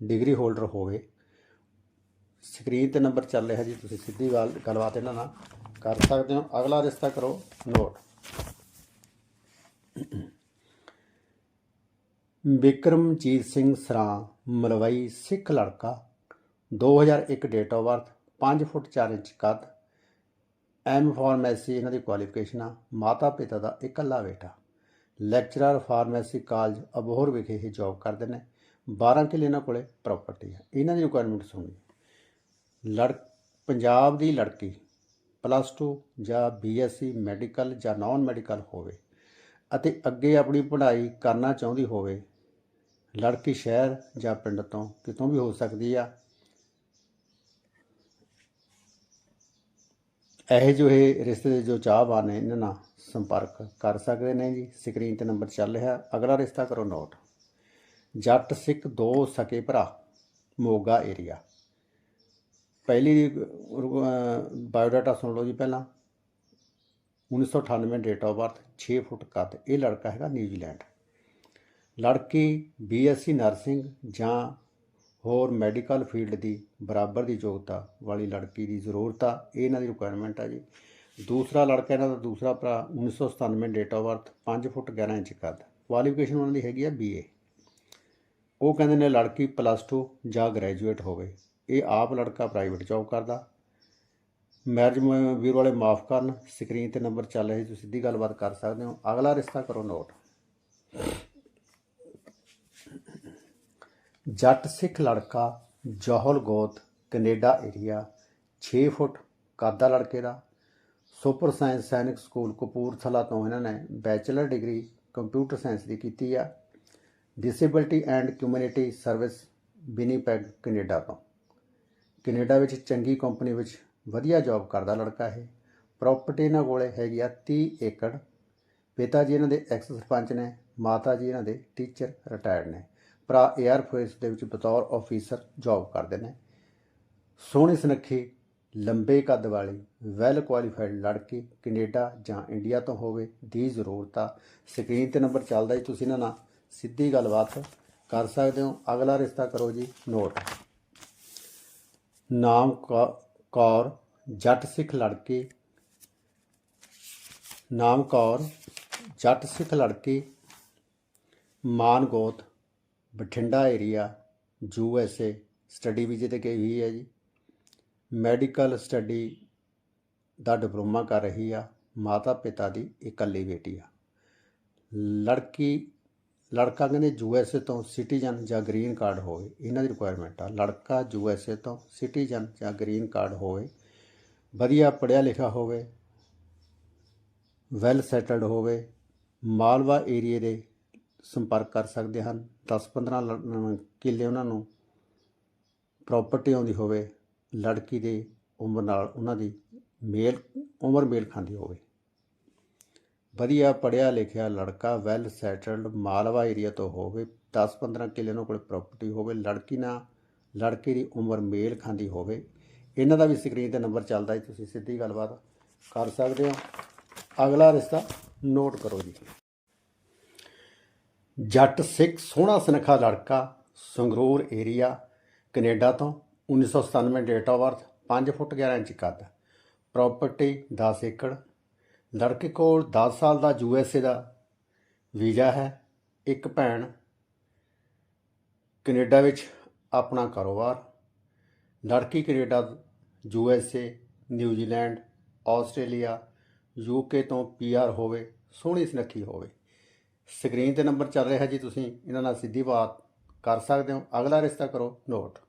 Speaker 1: ਡਿਗਰੀ ਹੋਲਡਰ ਹੋਵੇ। ਸਕਰੀਨ ਤੇ ਨੰਬਰ ਚੱਲ ਰਿਹਾ ਜੀ, ਤੁਸੀਂ ਸਿੱਧੀ ਗੱਲ, ਗੱਲਬਾਤ ਇਹਨਾਂ ਨਾਲ ਕਰ ਸਕਦੇ ਹੋ। ਅਗਲਾ ਰਿਸ਼ਤਾ ਕਰੋ ਨੋਟ। ਬਿਕਰਮਜੀਤ ਸਿੰਘ ਸਰਾਂ ਮਲਵਈ ਸਿੱਖ ਲੜਕਾ 2001 date of birth 5 foot 4 inch ਕੱਦ ਐਮ ਫਾਰਮੇਸੀ ਇਹਨਾਂ ਦੀ ਕੁਆਲੀਫਿਕੇਸ਼ਨ ਆ, ਮਾਤਾ ਪਿਤਾ ਦਾ ਇਕੱਲਾ ਬੇਟਾ। ਲੈਕਚਰਰ ਫਾਰਮੇਸੀ ਕਾਲਜ ਅਬੋਹਰ ਵਿਖੇ ਇਹ ਜੌਬ ਕਰਦੇ ਨੇ। 12 ਕਿੱਲੇ ਇਹਨਾਂ ਕੋਲੇ ਪ੍ਰਾਪਰਟੀ ਹੈ ਇਹਨਾਂ ਦੀ ਰਿਕੁਆਇਰਮੈਂਟਸ ਸੁਣੀ ਲੜ, ਪੰਜਾਬ ਦੀ ਲੜਕੀ ਪਲੱਸ 2 ਜਾਂ ਬੀਐਸਸੀ ਮੈਡੀਕਲ ਜਾਂ ਨਾਨ ਮੈਡੀਕਲ ਹੋਵੇ ਅਤੇ ਅੱਗੇ ਆਪਣੀ ਪੜ੍ਹਾਈ ਕਰਨਾ ਚਾਹੁੰਦੀ ਹੋਵੇ ਲੜਕੀ ਸ਼ਹਿਰ ਜਾਂ ਪਿੰਡ ਤੋਂ ਕਿਤੋਂ ਵੀ ਹੋ ਸਕਦੀ ਆ। ਇਹ ਜੋ ਇਹ ਰਿਸ਼ਤੇ ਦੇ ਜੋ ਚਾਹਵਾਨ ਨੇ, ਇਹਨਾਂ ਨਾਲ ਸੰਪਰਕ ਕਰ ਸਕਦੇ ਨੇ ਜੀ। ਸਕਰੀਨ ਤੇ ਨੰਬਰ ਚੱਲ ਰਿਹਾ। ਅਗਲਾ ਰਿਸ਼ਤਾ ਕਰੋ ਨੋਟ। ਜੱਟ ਸਿੱਖ ਦੋ ਸਕੇ ਭਰਾ, ਮੋਗਾ ਏਰੀਆ ਪਹਿਲੀ ਬਾਇਓਡਾਟਾ ਸੁਣ ਲਓ ਜੀ ਪਹਿਲਾਂ। 1998 ਡੇਟ ਆਫ ਬਰਥ 6 ਫੁੱਟ ਕੱਦ। ਇਹ ਲੜਕਾ ਹੈਗਾ ਨਿਊਜ਼ੀਲੈਂਡ। ਲੜਕੀ ਬੀਐਸਸੀ ਨਰਸਿੰਗ ਜਾਂ ਹੋਰ ਮੈਡੀਕਲ ਫੀਲਡ ਦੀ ਬਰਾਬਰ ਦੀ ਯੋਗਤਾ ਵਾਲੀ ਲੜਕੀ ਦੀ ਜ਼ਰੂਰਤ ਆ, ਇਹ ਇਹਨਾਂ ਦੀ ਰਿਕੁਆਇਰਮੈਂਟ ਆ ਜੀ। ਦੂਸਰਾ ਲੜਕਾ ਇਹਨਾਂ ਦਾ ਦੂਸਰਾ ਭਰਾ 1997 date of birth 5 foot 11 inch ਕੱਦ। ਕੁਆਲੀਫਿਕੇਸ਼ਨ ਉਹਨਾਂ ਦੀ ਹੈਗੀ ਆ ਬੀਏ ਉਹ ਕਹਿੰਦੇ ਨੇ ਲੜਕੀ ਪਲੱਸ 2 ਜਾਂ ਗ੍ਰੈਜੂਏਟ ਹੋਵੇ। ਇਹ ਆਪ ਲੜਕਾ ਪ੍ਰਾਈਵੇਟ ਜੌਬ ਕਰਦਾ। ਮੈਰਿਜ ਵੀਰ ਵਾਲੇ ਮਾਫ ਕਰਨ। ਸਕਰੀਨ ਤੇ ਨੰਬਰ ਚੱਲ ਰਿਹਾ ਤੁਸੀਂ ਸਿੱਧੀ ਗੱਲਬਾਤ ਕਰ ਸਕਦੇ ਹੋ। ਅਗਲਾ ਰਿਸ਼ਤਾ ਕਰੋ ਨੋਟ। ਜੱਟ ਸਿੱਖ ਲੜਕਾ ਜੋਹਲ ਗੋਤ, ਕੈਨੇਡਾ ਏਰੀਆ 6 ਫੁੱਟ ਕੱਦ ਦਾ ਲੜਕੇ ਦਾ। Super science Sainik school Kapurthala ਤੋਂ ਇਹਨਾਂ ਨੇ ਬੈਚਲਰ ਡਿਗਰੀ ਕੰਪਿਊਟਰ ਸਾਇੰਸ ਦੀ ਕੀਤੀ ਆ। Disability and community service Winnipeg Canada ਤੋਂ। ਕੈਨੇਡਾ ਵਿੱਚ ਚੰਗੀ ਕੰਪਨੀ ਵਿੱਚ ਵਧੀਆ ਜੌਬ ਕਰਦਾ ਲੜਕਾ ਇਹ। ਪ੍ਰਾਪਰਟੀ ਇਹਨਾਂ ਕੋਲੇ ਹੈਗੀ ਆ 30 ਏਕੜ। ਪਿਤਾ ਜੀ ਇਹਨਾਂ ਦੇ ਐਕਸ ਸਰਪੰਚ ਨੇ, ਮਾਤਾ ਜੀ ਇਹਨਾਂ ਦੇ ਟੀਚਰ ਰਿਟਾਇਰਡ ਨੇ। ਭਰਾ 에ਅਰ ਫੋਰਸ ਦੇ ਵਿੱਚ ਬਤੌਰ ਆਫੀਸਰ ਜੌਬ ਕਰਦੇ ਨੇ। ਸੋਹਣੀ ਸੁਨੱਖੀ, ਲੰਬੇ ਕੱਦ ਵਾਲੀ ਵੈਲ ਕੁਆਲੀਫਾਈਡ ਲੜਕੀ ਕੈਨੇਡਾ ਜਾਂ ਇੰਡੀਆ ਤੋਂ ਹੋਵੇ ਦੀ ਜ਼ਰੂਰਤ। ਆ ਸਕਰੀਨ ਤੇ ਨੰਬਰ ਚੱਲਦਾ ਜੀ, ਤੁਸੀਂ ਇਹਨਾਂ ਨਾਲ ਸਿੱਧੀ ਗੱਲਬਾਤ ਕਰ ਸਕਦੇ ਹੋ। ਅਗਲਾ ਰਿਸ਼ਤਾ ਕਰੋ ਜੀ, ਨੋਟ। ਨਾਮ ਕੌ- ਕੌਰ, ਜੱਟ ਸਿੱਖ ਲੜਕੀ। ਨਾਮ ਕੌਰ, ਜੱਟ ਸਿੱਖ ਲੜਕੀ। ਮਾਨਗੋਤ Bathinda area U S A study ਵੀਜ਼ੇ ਤੇ ਗਈ ਹੋਈ ਹੈ ਜੀ। ਮੈਡੀਕਲ ਸਟੱਡੀ ਦਾ ਡਿਪਲੋਮਾ ਕਰ ਰਹੀ ਆ, ਮਾਤਾ ਪਿਤਾ ਦੀ ਇਕੱਲੀ ਬੇਟੀ ਆ। ਲੜਕੀ, ਲੜਕਾ ਕਹਿੰਦੇ ਯੂ ਐਸ ਏ ਤੋਂ ਸਿਟੀਜ਼ਨ ਜਾਂ ਗ੍ਰੀਨ ਕਾਰਡ ਹੋਵੇ, ਇਹਨਾਂ ਦੀ ਰਿਕੁਆਇਰਮੈਂਟ ਆ। ਲੜਕਾ ਯੂ ਐਸ ਏ ਤੋਂ ਸਿਟੀਜ਼ਨ ਜਾਂ ਗ੍ਰੀਨ ਕਾਰਡ ਹੋਵੇ, ਵਧੀਆ ਪੜ੍ਹਿਆ ਲਿਖਿਆ ਹੋਵੇ ਵੈਲ ਸੈਟਲਡ ਹੋਵੇ, ਮਾਲਵਾ ਏਰੀਏ ਦੇ ਸੰਪਰਕ ਕਰ ਸਕਦੇ ਹਨ। 10-15 ਲ- ਕਿੱਲੇ ਉਹਨਾਂ ਨੂੰ ਪ੍ਰਾਪਰਟੀ ਆਉਂਦੀ ਹੋਵੇ, ਲੜਕੀ ਦੇ ਉਮਰ ਨਾਲ ਉਹਨਾਂ ਦੀ ਮੇਲ, ਉਮਰ ਮੇਲ ਖਾਂਦੀ ਹੋਵੇ। ਵਧੀਆ ਪੜ੍ਹਿਆ ਲਿਖਿਆ ਲੜਕਾ ਵੈਲ ਸੈਟਲਡ ਮਾਲਵਾ ਏਰੀਆ ਤੋਂ ਹੋਵੇ 10-15 ਕਿੱਲੇ ਉਹਨਾਂ ਕੋਲ ਪ੍ਰਾਪਰਟੀ ਹੋਵੇ, ਲੜਕੀ ਨਾਲ ਲੜਕੇ ਦੀ ਉਮਰ ਮੇਲ ਖਾਂਦੀ ਹੋਵੇ। ਇਹਨਾਂ ਦਾ ਵੀ ਸਕਰੀਨ ਤੇ ਨੰਬਰ ਚੱਲਦਾ ਹੈ ਤੁਸੀਂ ਸਿੱਧੀ ਗੱਲਬਾਤ ਕਰ ਸਕਦੇ ਹੋ। ਅਗਲਾ ਰਿਸ਼ਤਾ ਨੋਟ ਕਰੋ ਜੀ। ਜੱਟ ਸਿੱਖ ਸੋਹਣਾ ਸੁਨੱਖਾ ਲੜਕਾ, ਸੰਗਰੂਰ ਏਰੀਆ ਕੈਨੇਡਾ ਤੋਂ 1997 date of birth 5 foot 11 inch ਕੱਦ ਪ੍ਰਾਪਰਟੀ 10 ਏਕੜ, ਲੜਕੇ ਕੋਲ 10 ਸਾਲ ਦਾ ਯੂ ਐਸ ਏ ਦਾ ਵੀਜ਼ਾ ਹੈ, ਇੱਕ ਭੈਣ ਕੈਨੇਡਾ ਵਿੱਚ ਆਪਣਾ ਕਾਰੋਬਾਰ, ਲੜਕੀ Canada U S A New Zealand, Australia UK ਤੋਂ ਪੀਆਰ ਹੋਵੇ, ਸੋਹਣੀ ਸੁਨੱਖੀ ਹੋਵੇ। ਸਕਰੀਨ ਤੇ ਨੰਬਰ ਚੱਲ ਰਿਹਾ ਜੀ ਤੁਸੀਂ, ਇਹਨਾਂ ਨਾਲ ਸਿੱਧੀ ਬਾਤ ਕਰ ਸਕਦੇ ਹੋ। ਅਗਲਾ ਰਿਸ਼ਤਾ ਕਰੋ ਨੋਟ।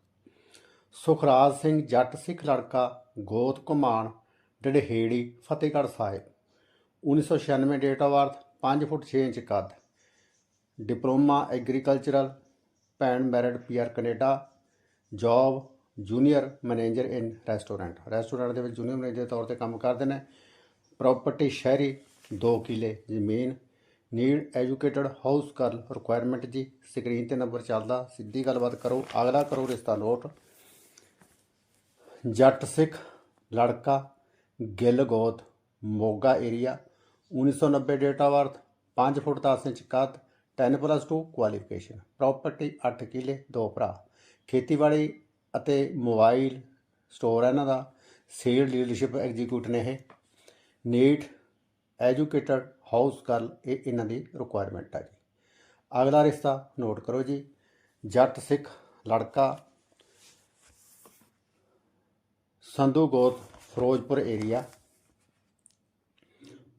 Speaker 1: ਸੁਖਰਾਜ ਸਿੰਘ ਜੱਟ ਸਿੱਖ ਲੜਕਾ, ਗੋਤ Ghuman Darheri Fatehgarh Sahib. 1996 date of birth 5 foot 6 inch ਕੱਦ। ਡਿਪਲੋਮਾ ਐਗਰੀਕਲਚਰਲ, ਭੈਣ married PR Canada. Job junior manager in restaurant restaurant ਦੇ ਵਿੱਚ ਜੂਨੀਅਰ ਮੈਨੇਜਰ ਦੇ ਤੌਰ ਤੇ ਕੰਮ ਕਰਦੇ ਨੇ। ਪ੍ਰਾਪਰਟੀ ਸ਼ਹਿਰੀ 2 ਕਿਲੇ ਜ਼ਮੀਨ। Need educated house girl requirement ਜੀ। ਸਕਰੀਨ ਤੇ ਨੰਬਰ ਚੱਲਦਾ, ਸਿੱਧੀ ਗੱਲਬਾਤ ਕਰੋ, ਅਗਲਾ ਕਰੋ ਰਿਸ਼ਤਾ ਨੋਟ। ਜੱਟ ਸਿੱਖ, ਲੜਕਾ, ਗਿੱਲ ਗੋਤ, Moga area 1990 date of birth 5 foot 10 inch ਕੱਦ 10 ਪਲੱਸ 2 ਕੁਆਲੀਫਿਕੇਸ਼ਨ ਪ੍ਰਾਪਰਟੀ 8 ਕਿੱਲੇ, ਦੋ ਭਰਾ। ਖੇਤੀਬਾੜੀ ਅਤੇ ਮੋਬਾਈਲ ਸਟੋਰ ਹੈ ਇਹਨਾਂ ਦਾ। ਸੇਲ ਲੀਡਰਸ਼ਿਪ ਐਗਜੀਕਿਊਟ ਨੇ ਇਹ। ਨੀਟ ਐਜੂਕੇਟਡ ਹਾਊਸ ਗਰਲ ਇਹ ਇਹਨਾਂ ਦੀ ਰਿਕੁਆਇਰਮੈਂਟ ਆ ਜੀ। ਅਗਲਾ ਰਿਸ਼ਤਾ ਨੋਟ ਕਰੋ ਜੀ। ਜੱਟ ਸਿੱਖ, ਲੜਕਾ, ਸੰਧੂ ਗੋਤ, Firozpur area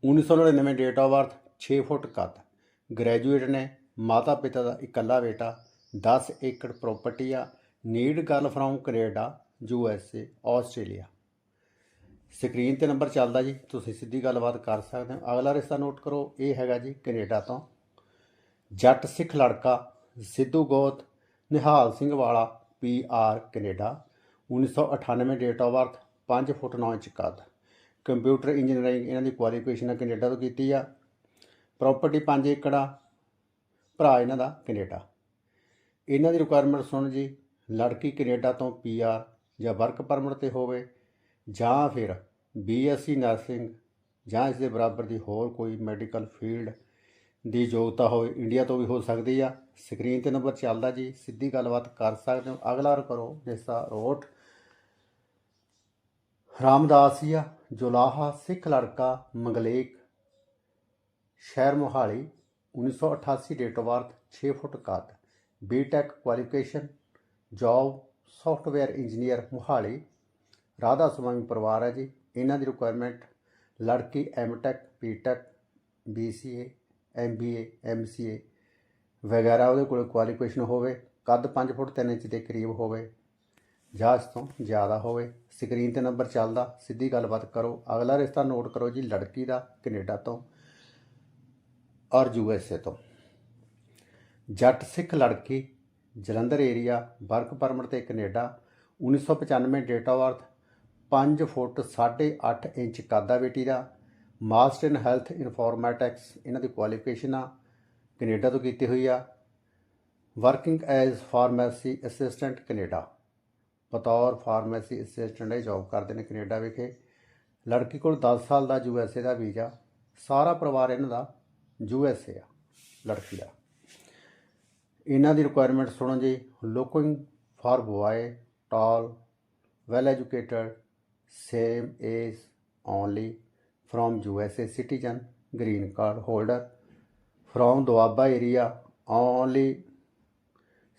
Speaker 1: 1999 date of birth 6 foot ਕੱਦ। ਗ੍ਰੈਜੂਏਟ ਨੇ ਮਾਤਾ ਪਿਤਾ ਦਾ ਇਕੱਲਾ ਬੇਟਾ 10 ਏਕੜ ਪ੍ਰਾਪਰਟੀ ਆ। Need girl from Canada U S A Australia screen ਤੇ ਨੰਬਰ ਚੱਲਦਾ ਜੀ, ਤੁਸੀਂ ਸਿੱਧੀ ਗੱਲਬਾਤ ਕਰ ਸਕਦੇ ਹੋ। ਅਗਲਾ ਰਿਸ਼ਤਾ ਨੋਟ ਕਰੋ, ਇਹ ਹੈਗਾ ਜੀ ਕੈਨੇਡਾ ਤੋਂ। ਜੱਟ ਸਿੱਖ ਲੜਕਾ ਸਿੱਧੂ ਗੋਤ Nihal Singh Wala, P R Canada. 1998 date of birth 5 foot 9 inch ਕੱਦ। ਕੰਪਿਊਟਰ ਇੰਜੀਨੀਅਰਿੰਗ ਇਹਨਾਂ ਦੀ ਕੁਆਲੀਫਿਕੇਸ਼ਨ ਕੈਨੇਡਾ ਤੋਂ ਕੀਤੀ ਆ। ਪ੍ਰਾਪਰਟੀ 5 ਏਕੜ ਆ, ਭਰਾ ਇਹਨਾਂ ਦਾ ਕੈਨੇਡਾ। ਇਹਨਾਂ ਦੀ ਰਿਕੁਆਇਰਮੈਂਟ ਸੁਣ ਜੀ, ਲੜਕੀ ਕੈਨੇਡਾ ਤੋਂ ਪੀਆਰ ਜਾਂ ਵਰਕ ਪਰਮਿਟ ਤੇ ਹੋਵੇ ਜਾਂ ਫਿਰ ਬੀਐਸਸੀ ਨਰਸਿੰਗ ਜਾਂ ਇਸ ਦੇ ਬਰਾਬਰ ਦੀ ਹੋਰ ਕੋਈ ਮੈਡੀਕਲ ਫੀਲਡ ਦੀ ਯੋਗਤਾ ਹੋਵੇ ਇੰਡੀਆ ਤੋਂ ਵੀ ਹੋ ਸਕਦੀ ਆ। ਸਕਰੀਨ ਤੇ ਨੰਬਰ ਚੱਲਦਾ ਜੀ, ਸਿੱਧੀ ਗੱਲਬਾਤ ਕਰ ਸਕਦੇ ਹੋ। ਅਗਲਾ ਕਰੋ ਜਿਸ ਰੋਟ ਰਾਮਦਾਸੀਆ ਜੁਲਾਹਾ ਸਿੱਖ ਲੜਕਾ, ਮੰਗਲੇਕ, ਸ਼ਹਿਰ Mohali 1988 date of birth 6 foot ਕੱਦ B Tech qualification job software engineer Mohali. Radha Soami ਪਰਿਵਾਰ ਹੈ ਜੀ। ਇਹਨਾਂ ਦੀ ਰਿਕੁਆਇਰਮੈਂਟ ਲੜਕੀ M Tech B Tech BCA MBA MCA ਵਗੈਰਾ ਉਹਦੇ ਕੋਲ ਕੁਆਲੀਫਿਕੇਸ਼ਨ ਹੋਵੇ, ਕੱਦ 5 ਫੁੱਟ 3 ਇੰਚ ਦੇ ਕਰੀਬ ਹੋਵੇ ਜਾਂ ਇਸ ਤੋਂ ਜ਼ਿਆਦਾ ਹੋਵੇ ਸਕਰੀਨ ਤੇ ਨੰਬਰ ਚੱਲਦਾ, ਸਿੱਧੀ ਗੱਲਬਾਤ ਕਰੋ। ਅਗਲਾ ਰਿਸ਼ਤਾ ਨੋਟ ਕਰੋ ਜੀ, ਲੜਕੀ ਦਾ ਕੈਨੇਡਾ ਤੋਂ ਔਰ ਯੂਐਸਏ ਤੋਂ। ਜੱਟ ਸਿੱਖ ਲੜਕੀ ਜਲੰਧਰ ਏਰੀਆ ਵਰਕ ਪਰਮਿਟ ਤੇ Canada 1995 date of birth 5 foot 8.5 inch ਕਾਦਾ ਬੇਟੀ ਦਾ, ਮਾਸਟਰ ਇਨ ਹੈਲਥ ਇਨਫੋਰਮੈਟਿਕਸ, ਇਹਨਾਂ ਦੀ ਕੁਆਲੀਫਿਕੇਸ਼ਨ ਆ ਕੈਨੇਡਾ ਤੋਂ ਕੀਤੀ ਹੋਈ ਆ, working as pharmacy assistant Canada, ਬਤੌਰ ਫਾਰਮੇਸੀ ਅਸਿਸਟੈਂਟ ਇਹ ਜੌਬ ਕਰਦੇ ਨੇ ਕੈਨੇਡਾ ਵਿਖੇ, ਲੜਕੀ ਕੋਲ 10 ਸਾਲ ਦਾ ਯੂਐਸਏ ਦਾ ਵੀਜ਼ਾ, ਸਾਰਾ ਪਰਿਵਾਰ ਇਹਨਾਂ ਦਾ ਯੂਐਸਏ ਆ, ਲੜਕੀ ਦਾ। ਇਹਨਾਂ ਦੀ ਰਿਕੁਆਇਰਮੈਂਟ ਸੁਣੋ ਜੀ looking for boy tall well educated same age only from USA citizen green card holder from Doaba area only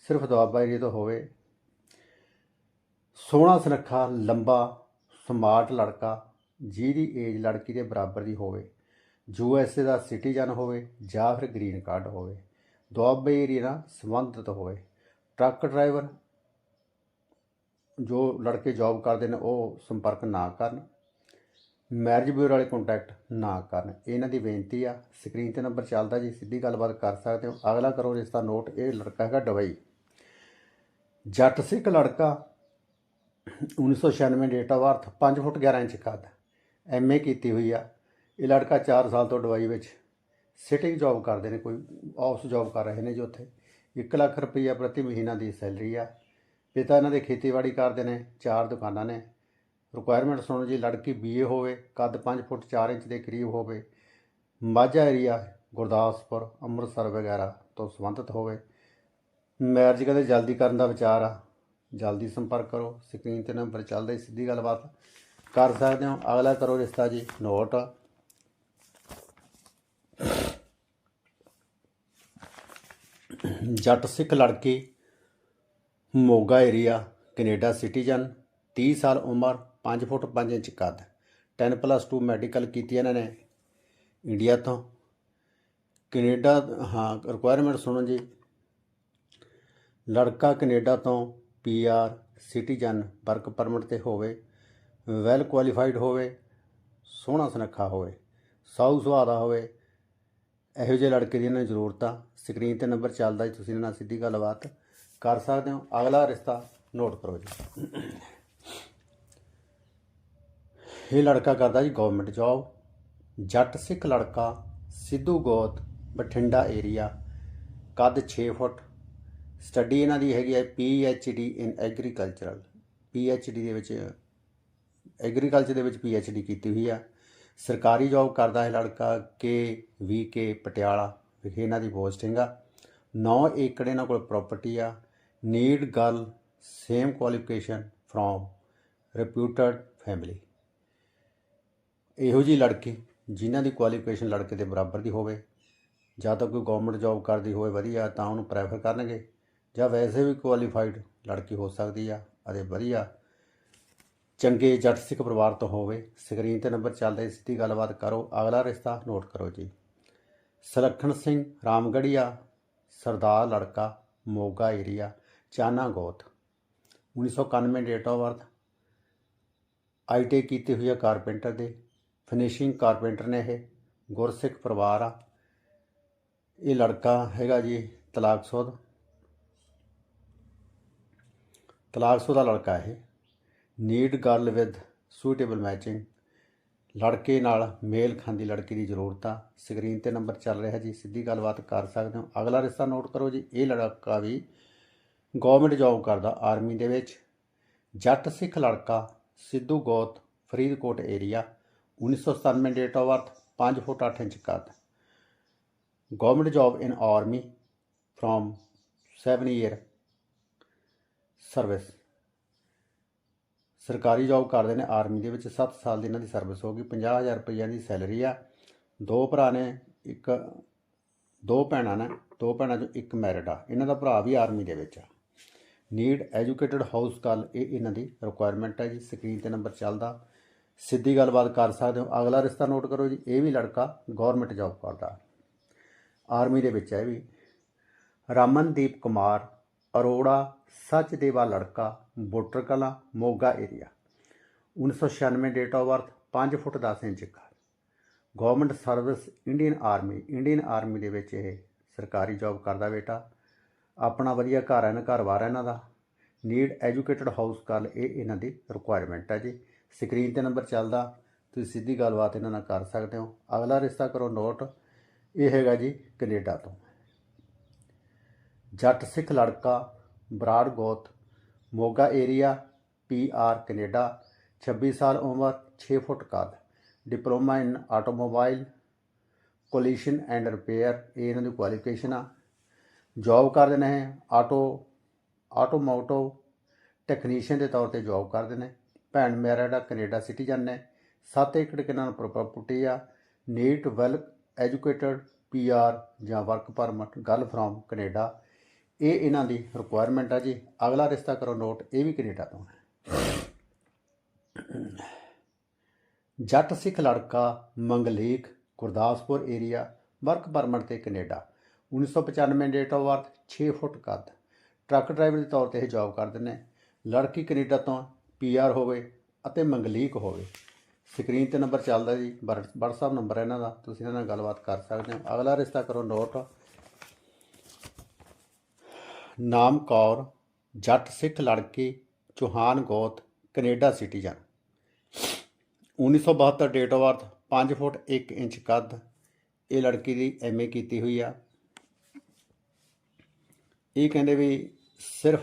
Speaker 1: ਸਿਰਫ ਦੁਆਬਾ ਏਰੀਆ ਤੋਂ ਹੋਵੇ। ਸੋਹਣਾ ਸੁਨੱਖਾ, ਲੰਬਾ ਸਮਾਰਟ ਲੜਕਾ, ਜਿਹਦੀ ਏਜ ਲੜਕੀ ਦੇ ਬਰਾਬਰ ਦੀ ਹੋਵੇ। ਯੂ ਐੱਸ ਏ ਦਾ ਸਿਟੀਜ਼ਨ ਹੋਵੇ ਜਾਂ ਫਿਰ ਗ੍ਰੀਨ ਕਾਰਡ ਹੋਵੇ। ਦੁਆਬਾ ਏਰੀਆ ਨਾਲ ਸੰਬੰਧਿਤ ਹੋਵੇ। ਟਰੱਕ ਡਰਾਈਵਰ ਜੋ ਲੜਕੇ ਜੌਬ ਕਰਦੇ ਨੇ, ਉਹ ਸੰਪਰਕ ਨਾ ਕਰਨ ਮੈਰਿਜ ਬਿਊਰੋ ਵਾਲੇ ਕੰਟੈਕਟ ਨਾ ਕਰਨ। ਇਹਨਾਂ ਦੀ ਬੇਨਤੀ ਆ ਸਕਰੀਨ ਤੇ ਨੰਬਰ ਚੱਲਦਾ ਜੀ, ਸਿੱਧੀ ਗੱਲਬਾਤ ਕਰ ਸਕਦੇ ਹੋ। ਅਗਲਾ ਕਰੋ ਰਿਸ਼ਤਾ ਨੋਟ ਇਹ ਲੜਕਾ ਹੈਗਾ ਦੁਬਈ ਜੱਟ ਸਿੱਖ ਲੜਕਾ 1996 date of birth 5 foot 11 inch ਕੱਦ ਐਮਏ ਕੀਤੀ ਹੋਈ ਆ। ਇਹ ਲੜਕਾ 4 ਸਾਲ ਤੋਂ ਡਵਾਈ ਵਿੱਚ ਸਿਟਿੰਗ ਜੌਬ ਕਰਦੇ ਨੇ, ਕੋਈ ਆਫਿਸ ਜੌਬ ਕਰ ਰਹੇ ਨੇ ਜੀ ਉੱਥੇ। 1 ਲੱਖ ਰੁਪਈਆ ਪ੍ਰਤੀ ਮਹੀਨਾ ਦੀ ਸੈਲਰੀ ਆ। ਪਿਤਾ ਇਹਨਾਂ ਦੇ ਖੇਤੀਬਾੜੀ ਕਰਦੇ ਨੇ, ਚਾਰ ਦੁਕਾਨਾਂ ਨੇ। ਰਿਕੁਆਇਰਮੈਂਟ ਸੁਣੋ ਜੀ, ਲੜਕੀ ਬੀਏ ਹੋਵੇ, ਕੱਦ 5 ਫੁੱਟ 4 ਇੰਚ ਦੇ ਕਰੀਬ ਹੋਵੇ, ਮਾਝਾ ਏਰੀਆ ਗੁਰਦਾਸਪੁਰ, ਅੰਮ੍ਰਿਤਸਰ ਵਗੈਰਾ ਤੋਂ ਸੰਬੰਧਿਤ ਹੋਵੇ। ਮੈਰਿਜ ਕਦੇ ਜਲਦੀ ਕਰਨ ਦਾ ਵਿਚਾਰ ਆ, ਜਲਦੀ ਸੰਪਰਕ ਕਰੋ ਸਕਰੀਨ ਤੇ ਨੰਬਰ ਚੱਲਦਾ ਸਿੱਧੀ ਗੱਲਬਾਤ। ਕਰ ਸਕਦੇ ਹੋ, ਅਗਲਾ ਕਰੋ ਰਿਸ਼ਤਾ ਜੀ ਨੋਟ ਜੱਟ ਸਿੱਖ ਲੜਕੀ ਮੋਗਾ ਏਰੀਆ ਕੈਨੇਡਾ ਸਿਟੀਜ਼ਨ 30 ਸਾਲ ਉਮਰ 5 ਫੁੱਟ 5 ਇੰਚ ਕੱਦ 10 ਪਲੱਸ 2 ਮੈਡੀਕਲ ਕੀਤੀ ਇਹਨਾਂ ਨੇ ਇੰਡੀਆ ਤੋਂ। ਕੈਨੇਡਾ, ਹਾਂ ਰਿਕੁਆਇਰਮੈਂਟ ਸੁਣੋ ਜੀ। ਲੜਕਾ ਕੈਨੇਡਾ ਤੋਂ ਪੀਆਰ ਸਿਟੀਜ਼ਨ ਵਰਕ ਪਰਮਿਟ ਤੇ ਹੋਵੇ ਵੈਲ ਕੁਆਲੀਫਾਈਡ ਹੋਵੇ, ਸੋਹਣਾ ਸੁਨੱਖਾ ਹੋਵੇ, ਸਾਊ ਸੁਭਾਅ ਦਾ ਹੋਵੇ, ਇਹੋ ਜਿਹੇ ਲੜਕੇ ਦੀ ਇਹਨਾਂ ਨੂੰ ਜ਼ਰੂਰਤ। ਆ ਸਕਰੀਨ ਤੇ ਨੰਬਰ ਚੱਲਦਾ ਜੀ, ਤੁਸੀਂ ਇਹਨਾਂ ਨਾਲ ਸਿੱਧੀ ਗੱਲਬਾਤ ਕਰ ਸਕਦੇ ਹੋ। ਅਗਲਾ ਰਿਸ਼ਤਾ ਨੋਟ ਕਰੋ ਜੀ। ਇਹ ਲੜਕਾ ਕਰਦਾ ਜੀ ਗਵਰਨਮੈਂਟ ਜੌਬ ਜੱਟ ਸਿੱਖ ਲੜਕਾ, ਸਿੱਧੂ ਗੋਤ, ਬਠਿੰਡਾ ਏਰੀਆ ਕੱਦ 6 ਫੁੱਟ। ਸਟੱਡੀ ਇਹਨਾਂ ਦੀ ਹੈਗੀ ਹੈ P H D in agricultural P H D ਦੇ ਵਿੱਚ ਐਗਰੀਕਲਚਰ ਦੇ ਵਿੱਚ ਪੀ ਐਚ ਡੀ ਕੀਤੀ ਹੋਈ ਆ। ਸਰਕਾਰੀ ਜੌਬ ਕਰਦਾ ਹੈ ਲੜਕਾ, ਕੇ ਵੀ ਕੇ ਪਟਿਆਲਾ ਵਿਖੇ ਇਹਨਾਂ ਦੀ ਪੋਸਟਿੰਗ ਆ। 9 ਏਕੜ ਇਹਨਾਂ ਕੋਲ ਪ੍ਰਾਪਰਟੀ ਆ। Need girl, same qualification from reputed family. ਇਹੋ ਜੀ ਲੜਕੀ ਜਿਨ੍ਹਾਂ ਦੀ ਕੁਆਲੀਫਿਕੇਸ਼ਨ ਲੜਕੇ ਦੇ ਬਰਾਬਰ ਦੀ ਹੋਵੇ, ਜਾਂ ਤਾਂ ਕੋਈ ਗਵਰਨਮੈਂਟ ਜੌਬ ਕਰਦੀ ਹੋਵੇ ਵਧੀਆ, ਤਾਂ ਉਹਨੂੰ ਪ੍ਰੈਫਰ ਕਰਨਗੇ, ਜਾਂ ਵੈਸੇ ਵੀ ਕੁਆਲੀਫਾਈਡ ਲੜਕੀ ਹੋ ਸਕਦੀ ਆ ਅਤੇ ਵਧੀਆ, ਚੰਗੇ ਜੱਟ ਸਿੱਖ ਪਰਿਵਾਰ ਤੋਂ ਹੋਵੇ ਸਕਰੀਨ ਤੇ ਨੰਬਰ ਚੱਲਦਾ ਹੈ ਸਿੱਧੀ ਗੱਲਬਾਤ ਕਰੋ, ਅਗਲਾ ਰਿਸ਼ਤਾ ਨੋਟ ਕਰੋ ਜੀ। ਸੁਲੱਖਣ ਸਿੰਘ ਰਾਮਗੜੀਆ, ਸਰਦਾਰ ਲੜਕਾ, ਮੋਗਾ ਏਰੀਆ ਚਾਨਾ ਗੋਤ 1991 ਡੇਟ ਆਫ ਬਰਥ ਆਈਟੀ ਕੀਤੀ ਹੋਈ ਹੈ ਕਾਰਪੈਂਟਰ ਦੇ ਫਿਨਿਸ਼ਿੰਗ ਕਾਰਪੈਂਟਰ ਨੇ ਇਹ, ਗੁਰਸਿੱਖ ਪਰਿਵਾਰ ਆ, ਇਹ ਲੜਕਾ ਹੈਗਾ ਜੀ ਤਲਾਕਸ਼ੁਦਾ ਦਾ ਲੜਕਾ ਇਹ need girl with suitable matching ਲੜਕੇ ਨਾਲ ਮੇਲ ਖਾਂਦੀ ਲੜਕੀ ਦੀ ਜ਼ਰੂਰਤ ਆ ਸਕਰੀਨ ਤੇ ਨੰਬਰ ਚੱਲ ਰਿਹਾ ਜੀ, ਸਿੱਧੀ ਗੱਲਬਾਤ ਕਰ ਸਕਦੇ ਹੋ, ਅਗਲਾ ਰਿਸ਼ਤਾ ਨੋਟ ਕਰੋ ਜੀ, ਇਹ ਲੜਕਾ ਵੀ ਗਵਰਨਮੈਂਟ ਜੌਬ ਕਰਦਾ ਆਰਮੀ ਦੇ ਵਿੱਚ। ਜੱਟ ਸਿੱਖ ਲੜਕਾ ਸਿੱਧੂ ਗੋਤ, Faridkot area 1997 date of birth 5 foot 8 inch ਕੱਦ। Government job in army from 7 year service ਸਰਕਾਰੀ ਜੌਬ ਕਰਦੇ ਨੇ ਆਰਮੀ ਦੇ ਵਿੱਚ 7 ਸਾਲ ਦੀ ਇਹਨਾਂ ਦੀ ਸਰਵਿਸ ਹੋਗੀ 50000 ਰੁਪਈਆ ਦੀ ਸੈਲਰੀ ਆ। ਦੋ ਭਰਾ ਨੇ, ਇੱਕ, ਦੋ ਭੈਣਾਂ ਨੇ, ਦੋ ਭੈਣਾਂ ਚੋਂ ਇੱਕ ਮੈਰਿਡ ਆ। ਇਹਨਾਂ ਦਾ ਭਰਾ ਵੀ ਆਰਮੀ ਦੇ ਵਿੱਚ ਆ। ਨੀਡ ਐਜੂਕੇਟਡ ਹਾਊਸ ਕਾਲ, ਇਹ ਇਹਨਾਂ ਦੀ ਰਿਕੁਆਇਰਮੈਂਟ ਹੈ ਜੀ ਸਕਰੀਨ ਤੇ ਨੰਬਰ ਚੱਲਦਾ। ਸਿੱਧੀ ਗੱਲਬਾਤ ਕਰ ਸਕਦੇ ਹੋ। ਅਗਲਾ ਰਿਸ਼ਤਾ ਨੋਟ ਕਰੋ ਜੀ, ਇਹ ਵੀ ਲੜਕਾ ਗਵਰਨਮੈਂਟ ਜੌਬ ਕਰਦਾ। ਆਰਮੀ ਦੇ ਵਿੱਚ ਹੈ ਵੀ। ਰਾਮਨਦੀਪ ਕੁਮਾਰ, ਅਰੋੜਾ, ਸੱਚਦੇਵਾ ਲੜਕਾ Botar Kala, Moga area 1996 date of birth 5 foot 10 inch ਕੱਦ government service Indian army Indian army ਦੇ ਵਿੱਚ ਇਹ ਸਰਕਾਰੀ ਜੌਬ ਕਰਦਾ ਬੇਟਾ। ਆਪਣਾ ਵਧੀਆ ਘਰ ਹੈ ਨਾ ਘਰ-ਬਾਰ ਹੈ ਇਹਨਾਂ ਦਾ। ਨੀਡ ਐਜੂਕੇਟਡ ਹਾਊਸ ਕਾਲ ਇਹ ਇਹਨਾਂ ਦੀ ਰਿਕੁਆਇਰਮੈਂਟ ਹੈ ਜੀ। ਸਕਰੀਨ ਤੇ ਨੰਬਰ ਚੱਲਦਾ, ਤੁਸੀਂ ਸਿੱਧੀ ਗੱਲਬਾਤ ਇਹਨਾਂ ਨਾਲ ਕਰ ਸਕਦੇ ਹੋ। ਅਗਲਾ ਰਿਸ਼ਤਾ ਕਰੋ ਨੋਟ ਇਹ ਹੈਗਾ ਜੀ ਕੈਨੇਡਾ ਤੋਂ। ਜੱਟ ਸਿੱਖ ਲੜਕਾ ਬਰਾੜ ਗੋਤ, Moga area P R Canada 26 ਸਾਲ ਉਮਰ 6 ਫੁੱਟ ਕੱਦ diploma in automobile collision and repair ਇਹ ਇਹਨਾਂ ਦੀ ਕੁਆਲੀਫਿਕੇਸ਼ਨ ਆ। ਜੌਬ ਕਰਦੇ ਨੇ ਆਟੋ ਆਟੋਮੋਟੋ ਟੈਕਨੀਸ਼ੀਅਨ ਦੇ ਤੌਰ ਤੇ ਜੌਬ ਕਰਦੇ ਨੇ ਭੈਣ ਮੈਰਿਡ ਆ ਕੈਨੇਡਾ ਸਿਟੀਜ਼ਨ ਨੇ 7 ਏਕੜ ਕਿਨਾਂ ਪ੍ਰਾਪਰਟੀ ਆ ਨੀਟ ਵੈਲ ਐਜੂਕੇਟਡ ਪੀਆਰ ਜਾਂ work permit girl from Canada. ਇਹ ਇਹਨਾਂ ਦੀ ਰਿਕੁਆਇਰਮੈਂਟ ਆ ਜੀ। ਅਗਲਾ ਰਿਸ਼ਤਾ ਕਰੋ ਨੋਟ ਇਹ ਵੀ ਕੈਨੇਡਾ ਤੋਂ ਹੈ। ਜੱਟ ਸਿੱਖ ਲੜਕਾ ਮੰਗਲੇਖ, ਗੁਰਦਾਸਪੁਰ ਏਰੀਆ ਵਰਕ ਪਰਮਿਟ ਤੇ Canada. 1995 date of birth 6 foot ਕੱਦ। ਟਰੱਕ ਡਰਾਈਵਰ ਦੇ ਤੌਰ ਤੇ ਇਹ ਜੌਬ ਕਰਦੇ ਨੇ ਲੜਕੀ ਕੈਨੇਡਾ ਤੋਂ ਪੀਆਰ ਹੋਵੇ ਅਤੇ ਮੰਗਲੀਕ ਹੋਵੇ। ਸਕਰੀਨ ਤੇ ਨੰਬਰ ਚੱਲਦਾ ਜੀ। WhatsApp ਨੰਬਰ ਹੈ ਇਹਨਾਂ ਦਾ। ਤੁਸੀਂ ਇਹਨਾਂ ਨਾਲ ਗੱਲਬਾਤ ਕਰ ਸਕਦੇ ਹੋ। ਅਗਲਾ ਰਿਸ਼ਤਾ ਕਰੋ ਨੋਟ ਨਾਮ ਕੌਰ, ਜੱਟ ਸਿੱਖ ਲੜਕੀ, ਚੌਹਾਨ ਗੋਤ, Canada citizen 1972 date of birth 5 foot 1 inch ਕੱਦ। ਇਹ ਲੜਕੀ ਦੀ ਐਮਏ ਕੀਤੀ ਹੋਈ ਆ। ਇਹ ਕਹਿੰਦੇ ਵੀ ਸਿਰਫ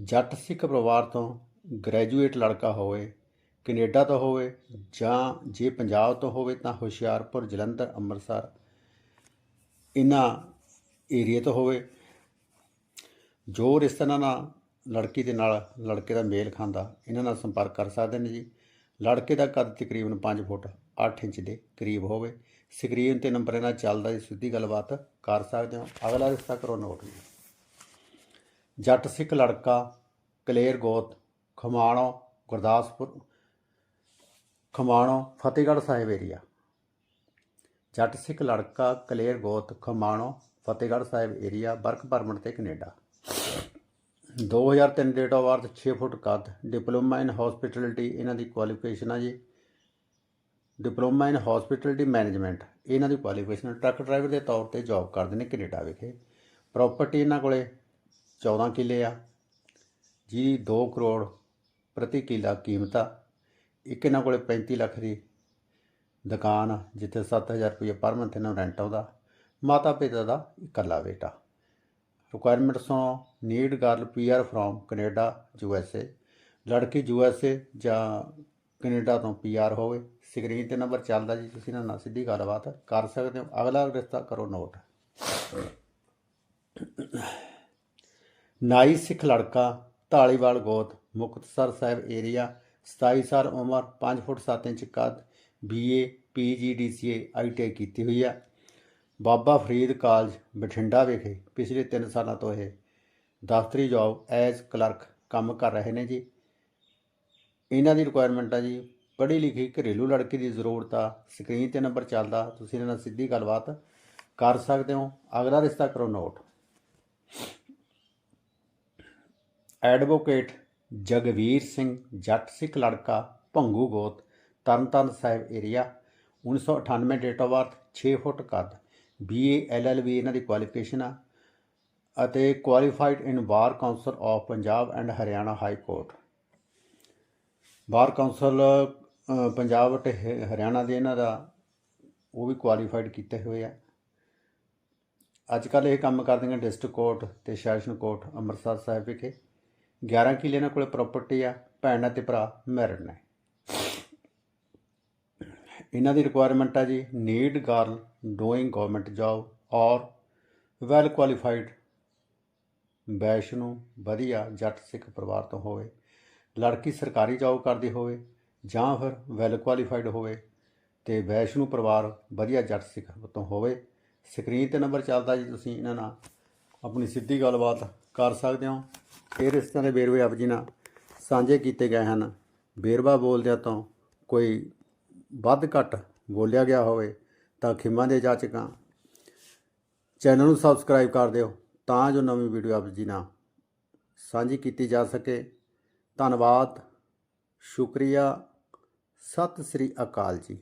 Speaker 1: ਜੱਟ ਸਿੱਖ ਪਰਿਵਾਰ ਤੋਂ ਗ੍ਰੈਜੂਏਟ ਲੜਕਾ ਹੋਵੇ, ਕੈਨੇਡਾ ਤੋਂ ਹੋਵੇ ਜਾਂ ਜੇ ਪੰਜਾਬ ਤੋਂ ਹੋਵੇ ਤਾਂ ਹੁਸ਼ਿਆਰਪੁਰ, ਜਲੰਧਰ, ਅੰਮ੍ਰਿਤਸਰ ਇਹਨਾਂ ਏਰੀਆ ਤੋਂ ਹੋਵੇ। ਜੋ ਰਿਸ਼ਤਾ ਇਹਨਾਂ ਨਾਲ ਲੜਕੀ ਦੇ ਨਾਲ ਲੜਕੇ ਦਾ ਮੇਲ ਖਾਂਦਾ ਇਹਨਾਂ ਨਾਲ ਸੰਪਰਕ ਕਰ ਸਕਦੇ ਨੇ ਜੀ। ਲੜਕੇ ਦਾ ਕੱਦ ਤਕਰੀਬਨ 5 ਫੁੱਟ 8 ਇੰਚ ਦੇ ਕਰੀਬ ਹੋਵੇ। ਸਕਰੀਨ ਤੇ ਨੰਬਰ ਇਹਨਾਂ ਚੱਲਦਾ ਜੀ, ਸਿੱਧੀ ਗੱਲਬਾਤ ਕਰ ਸਕਦੇ ਹੋ। ਅਗਲਾ ਰਿਸ਼ਤਾ ਕਰੋ ਨੋਟ ਜੀ ਜੱਟ ਸਿੱਖ ਲੜਕਾ, ਕਲੇਰ ਗੋਤ, ਖਮਾਣੋ, ਗੁਰਦਾਸਪੁਰ, ਖਮਾਣੋ, ਫਤਿਹਗੜ੍ਹ ਸਾਹਿਬ ਏਰੀਆ ਜੱਟ ਸਿੱਖ ਲੜਕਾ, ਕਲੇਰ ਗੋਤ, Khamano, Fatehgarh Sahib area work permit ਤੇ Canada. 2003 date of birth 6 foot ਕੱਦ ਡਿਪਲੋਮਾ ਇਨ ਹਸਪਿਟੈਲਿਟੀ ਇਹਨਾਂ ਦੀ ਕੁਆਲੀਫਿਕੇਸ਼ਨ ਆ ਜੀ। Diploma in hospitality management. ਇਹਨਾਂ ਦੀ ਕੁਆਲੀਫਿਕੇਸ਼ਨ ਟਰੱਕ ਡਰਾਈਵਰ ਦੇ ਤੌਰ ਤੇ ਜੌਬ ਕਰਦੇ ਨੇ ਕੈਨੇਡਾ ਵਿਖੇ। ਪ੍ਰਾਪਰਟੀ ਇਹਨਾਂ ਕੋਲੇ 14 ਕਿੱਲੇ ਆ। ਜਿਹਦੀ 2 ਕਰੋੜ ਪ੍ਰਤੀ ਕਿੱਲਾ ਕੀਮਤ। ਆ ਇੱਕ ਇਹਨਾਂ ਕੋਲੇ 35 ਲੱਖ ਦੀ ਦੁਕਾਨ ਆ, ਜਿੱਥੇ 7000 ਰੁਪਏ ਪਰ ਮੰਥ ਇਹਨਾਂ ਨੂੰ ਰੈਂਟ ਆਉਂਦਾ। ਮਾਤਾ ਪਿਤਾ ਦਾ ਇਕੱਲਾ ਬੇਟਾ। ਰਿਕੁਆਇਰਮੈਂਟ ਤੋਂ need girl PR from Canada U S A ਲੜਕੀ ਯੂ ਐਸ ਏ ਜਾਂ ਕੈਨੇਡਾ ਤੋਂ ਪੀਆਰ ਹੋਵੇ। ਸਕਰੀਨ ਤੇ ਨੰਬਰ ਚੱਲਦਾ ਜੀ, ਤੁਸੀਂ ਇਹਨਾਂ ਨਾਲ ਸਿੱਧੀ ਗੱਲਬਾਤ ਕਰ ਸਕਦੇ ਹੋ। ਅਗਲਾ ਰਿਸ਼ਤਾ ਕਰੋ ਨੋਟ। ਨਾਈ ਸਿੱਖ ਲੜਕਾ ਢਾਲੀਵਾਲ ਗੋਤ, ਮੁਕਤਸਰ ਸਾਹਿਬ ਏਰੀਆ 27 ਸਾਲ ਉਮਰ 5 ਫੁੱਟ 7 ਇੰਚ ਕੱਦ ਬੀਏ ਪੀਜੀਡੀਸੀਏ ਆਈਟੀਆਈ ਕੀਤੀ ਹੋਈ ਹੈ ਬਾਬਾ ਫਰੀਦ ਕਾਲਜ, ਬਠਿੰਡਾ ਵਿਖੇ ਪਿਛਲੇ 3 ਸਾਲਾਂ ਤੋਂ ਇਹ ਦਫ਼ਤਰੀ ਜੌਬ ਐਜ਼ ਕਲਰਕ ਕੰਮ ਕਰ ਰਹੇ ਨੇ ਜੀ। ਇਹਨਾਂ ਦੀ ਰਿਕੁਆਇਰਮੈਂਟ ਆ ਜੀ, ਪੜ੍ਹੀ ਲਿਖੀ ਘਰੇਲੂ ਲੜਕੀ ਦੀ ਜ਼ਰੂਰਤ ਆ ਸਕਰੀਨ ਤੇ ਨੰਬਰ ਚੱਲਦਾ, ਤੁਸੀਂ ਇਹਨਾਂ ਨਾਲ ਸਿੱਧੀ ਗੱਲਬਾਤ ਕਰ ਸਕਦੇ ਹੋ। ਅਗਲਾ ਰਿਸ਼ਤਾ ਕਰੋ ਨੋਟ। ਐਡਵੋਕੇਟ ਜਗਵੀਰ ਸਿੰਘ, ਜੱਟ ਸਿੱਖ ਲੜਕਾ, ਭੰਗੂ ਗੋਤ, Tarn Taran Sahib area 1998 date of birth 6 foot ਕੱਦ ਬੀਏ ਐਲਐਲਬੀ ਇਹਨਾਂ ਦੀ ਕੁਆਲੀਫਿਕੇਸ਼ਨ ਆ ਅਤੇ qualified in bar council of Punjab and Haryana high court bar council Punjab ਅਤੇ ਹਰਿਆਣਾ ਦੇ ਇਹਨਾਂ ਦਾ ਉਹ ਵੀ ਕੁਆਲੀਫਾਈਡ ਕੀਤੇ ਹੋਏ ਆ। ਅੱਜ ਕੱਲ੍ਹ ਇਹ ਕੰਮ ਕਰਦੀਆਂ ਡਿਸਟ੍ਰਿਕਟ ਕੋਰਟ ਤੇ ਸੈਸ਼ਨ ਕੋਰਟ ਅੰਮ੍ਰਿਤਸਰ ਸਾਹਿਬ ਵਿਖੇ। 11 ਕਿੱਲੇ ਇਹਨਾਂ ਕੋਲੇ ਪ੍ਰਾਪਰਟੀ ਆ, ਭੈਣ ਅਤੇ ਭਰਾ ਮੈਰਿਡ ਨੇ। ਇਹਨਾਂ ਦੀ ਰਿਕੁਆਇਰਮੈਂਟ ਆ ਜੀ need girl doing government job or well qualified ਵੈਸ਼ਨੂੰ, ਵਧੀਆ, ਜੱਟ ਸਿੱਖ ਪਰਿਵਾਰ ਤੋਂ ਹੋਵੇ। ਲੜਕੀ ਸਰਕਾਰੀ ਜੌਬ ਕਰਦੀ ਹੋਵੇ ਜਾਂ ਫਿਰ ਵੈਲ ਕੁਆਲੀਫਾਈਡ ਹੋਵੇ ਤੇ ਵੈਸ਼ਨੂੰ ਪਰਿਵਾਰ ਵਧੀਆ ਜੱਟ ਸਿੱਖ ਤੋਂ ਹੋਵੇ। ਸਕਰੀਨ ਤੇ ਨੰਬਰ ਚੱਲਦਾ ਜੀ ਤੁਸੀਂ ਇਹਨਾਂ ਨਾਲ। ਆਪਣੀ ਸਿੱਧੀ ਗੱਲਬਾਤ ਕਰ ਸਕਦੇ ਹੋ। ਇਹ ਰਿਸ਼ਤਿਆਂ ਦੇ ਵੇਰਵੇ ਆਪ ਜੀ ਨਾਲ ਸਾਂਝੇ ਕੀਤੇ ਗਏ ਹਨ। ਵੇਰਵਾ ਬੋਲਦਿਆਂ ਤੋਂ ਕੋਈ ਵੱਧ ਘੱਟ ਬੋਲਿਆ ਗਿਆ ਹੋਵੇ ਤਾਂ ਖਿਮਾ ਦੇ ਜਾਚਕਾਂ ਚੈਨਲ ਨੂੰ ਸਬਸਕ੍ਰਾਈਬ ਕਰ ਦਿਓ ਤਾਂ ਜੋ ਨਵੀਂ ਵੀਡੀਓ ਆਪ ਜੀ ਨਾਲ ਸਾਂਝੀ ਕੀਤੀ ਜਾ ਸਕੇ। ਧੰਨਵਾਦ ਸ਼ੁਕਰੀਆ। ਸਤਿ ਸ੍ਰੀ ਅਕਾਲ ਜੀ।